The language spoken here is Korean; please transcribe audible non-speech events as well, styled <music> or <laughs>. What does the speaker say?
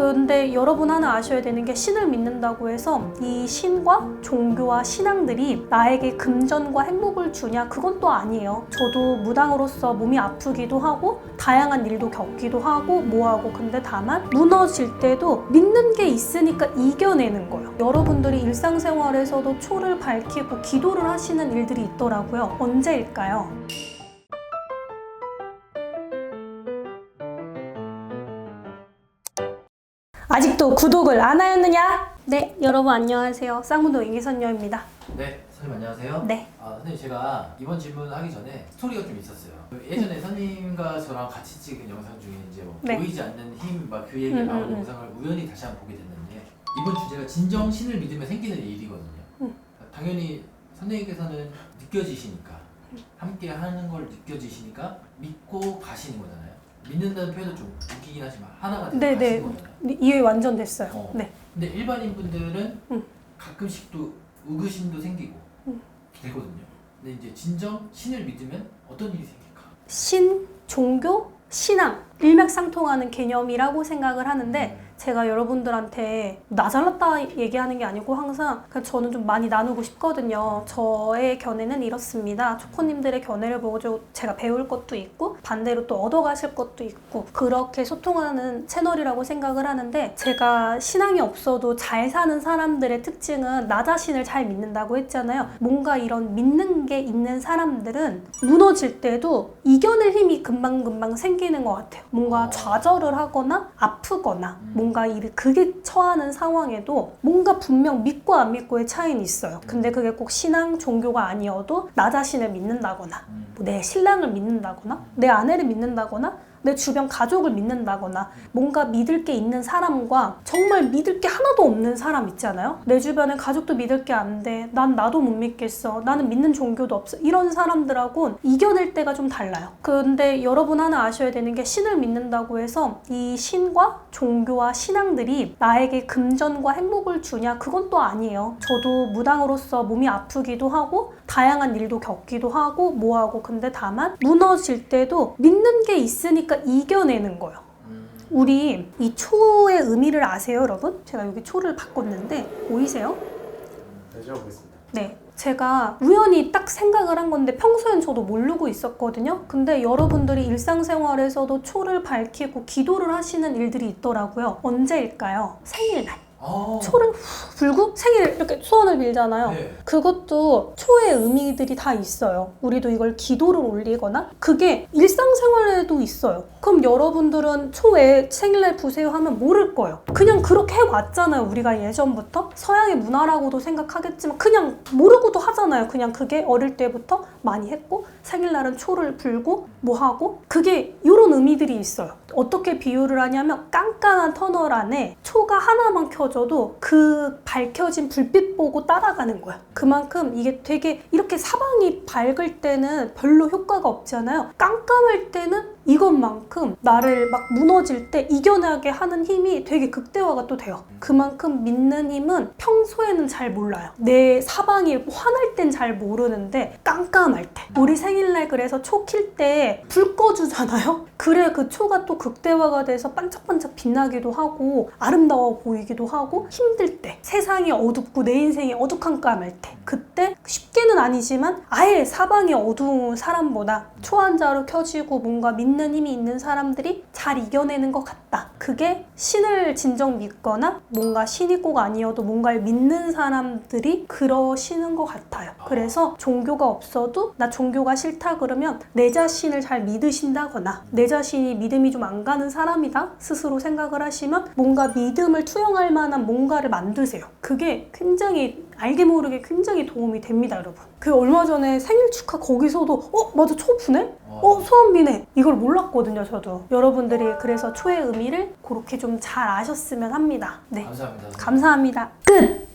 근데 여러분 하나 아셔야 되는 게 신을 믿는다고 해서 이 신과 종교와 신앙들이 나에게 금전과 행복을 주냐 그건 또 아니에요. 저도 무당으로서 몸이 아프기도 하고 다양한 일도 겪기도 하고 뭐하고 근데 다만 무너질 때도 믿는 게 있으니까 이겨내는 거예요. 여러분들이 일상생활에서도 초를 밝히고 기도를 하시는 일들이 있더라고요. 언제일까요? 아직도 구독을 안 하였느냐? 네, 여러분 안녕하세요. 쌍문동 이기선녀입니다. 네, 선생님 안녕하세요. 네. 아, 선생님 제가 이번 질문 하기 전에 스토리가 좀 있었어요. 예전에 선생님과 저랑 같이 찍은 영상 중에 이제 뭐 네. 보이지 않는 힘 막 그 얘기 음, 나오는 음, 음. 영상을 우연히 다시 한번 보게 됐는데 이번 주제가 진정 신을 믿으면 생기는 일이거든요. 음. 당연히 선생님께서는 느껴지시니까 함께 하는 걸 느껴지시니까 믿고 가시는 거잖아요. 믿는다는 표현도 좀 웃기긴 하지만 하나가 네, 가시는 네. 거잖아요. 이해 완전 됐어요. 어. 네. 근데 일반인 분들은 음. 가끔씩 또 의구심도 생기고 음. 되거든요. 근데 이제 진정 신을 믿으면 어떤 일이 생길까? 신, 종교, 신앙 일맥상통하는 개념이라고 생각을 하는데 음. 제가 여러분들한테 나 잘났다 얘기하는 게 아니고 항상 저는 좀 많이 나누고 싶거든요. 저의 견해는 이렇습니다. 초코님들의 견해를 보고 좀 제가 배울 것도 있고 반대로 또 얻어가실 것도 있고 그렇게 소통하는 채널이라고 생각을 하는데 제가 신앙이 없어도 잘 사는 사람들의 특징은 나 자신을 잘 믿는다고 했잖아요. 뭔가 이런 믿는 게 있는 사람들은 무너질 때도 이겨낼 힘이 금방금방 생기는 것 같아요. 뭔가 어. 좌절을 하거나 아프거나 음. 뭔가 이 극에 처하는 상황에도 뭔가 분명 믿고 안 믿고의 차이는 있어요. 근데 그게 꼭 신앙, 종교가 아니어도 나 자신을 믿는다거나 음. 뭐내 신랑을 믿는다거나 내 아내를 믿는다거나 내 주변 가족을 믿는다거나 뭔가 믿을 게 있는 사람과 정말 믿을 게 하나도 없는 사람 있잖아요. 내 주변에 가족도 믿을 게 안 돼. 난 나도 못 믿겠어. 나는 믿는 종교도 없어. 이런 사람들하고는 이겨낼 때가 좀 달라요. 근데 여러분 하나 아셔야 되는 게 신을 믿는다고 해서 이 신과 종교와 신앙들이 나에게 금전과 행복을 주냐 그건 또 아니에요. 저도 무당으로서 몸이 아프기도 하고 다양한 일도 겪기도 하고 뭐하고 근데 다만 무너질 때도 믿는 게 있으니까 이겨내는 거예요. 음. 우리 이 초의 의미를 아세요, 여러분? 제가 여기 초를 바꿨는데 보이세요? 네, 제가 보겠습니다. 네. 제가 우연히 딱 생각을 한 건데 평소엔 저도 모르고 있었거든요. 근데 여러분들이 일상생활에서도 초를 밝히고 기도를 하시는 일들이 있더라고요. 언제일까요? 생일날. 어. 초를 후 불고 생일 이렇게 소원을 빌잖아요. 네. 그것도 초의 의미들이 다 있어요. 우리도 이걸 기도를 올리거나 그게 일상생활에도 있어요. 그럼 여러분들은 초에 생일날 부세요 하면 모를 거예요. 그냥 그렇게 해왔잖아요. 우리가 예전부터 서양의 문화라고도 생각하겠지만 그냥 모르고도 하잖아요. 그냥 그게 어릴 때부터 많이 했고 생일날은 초를 불고 뭐 하고 그게 이런 의미들이 있어요. 어떻게 비유를 하냐면 깜깜한 터널 안에 초가 하나만 켜져 도 그 밝혀진 불빛 보고 따라가는 거야. 그만큼 이게 되게 이렇게 사방이 밝을 때는 별로 효과가 없잖아요. 깜깜할 때는 이것만큼 나를 막 무너질 때 이겨나게 하는 힘이 되게 극대화가 또 돼요. 그만큼 믿는 힘은 평소에는 잘 몰라요. 내 사방이 화날 땐 잘 모르는데 깜깜할 때. 우리 생일날 그래서 초 킬 때 불 꺼주잖아요? <laughs> 그래 그 초가 또 극대화가 돼서 반짝반짝 빛나기도 하고 아름다워 보이기도 하고 힘들 때 세상이 어둡고 내 인생이 어두컴컴할 때 그때 쉽게는 아니지만 아예 사방이 어두운 사람보다 초한 자루 켜지고 뭔가 믿는 힘이 있는 사람들이 잘 이겨내는 것 같다. 그게 신을 진정 믿거나 뭔가 신이 꼭 아니어도 뭔가를 믿는 사람들이 그러시는 것 같아요. 그래서 종교가 없어도 나 종교가 싫다 그러면 내 자신을 잘 믿으신다거나 내 자신이 믿음이 좀 안 가는 사람이다 스스로 생각을 하시면 뭔가 믿음을 투영할 만한 뭔가를 만드세요. 그게 굉장히 알게 모르게 굉장히 도움이 됩니다, 여러분. 그 얼마 전에 생일 축하 거기서도 어 맞아 초부네? 어 소원비네 이걸 몰랐거든요, 저도. 여러분들이 그래서 초의 의미를 그렇게 좀 잘 아셨으면 합니다. 네, 감사합니다. 감사합니다. 끝.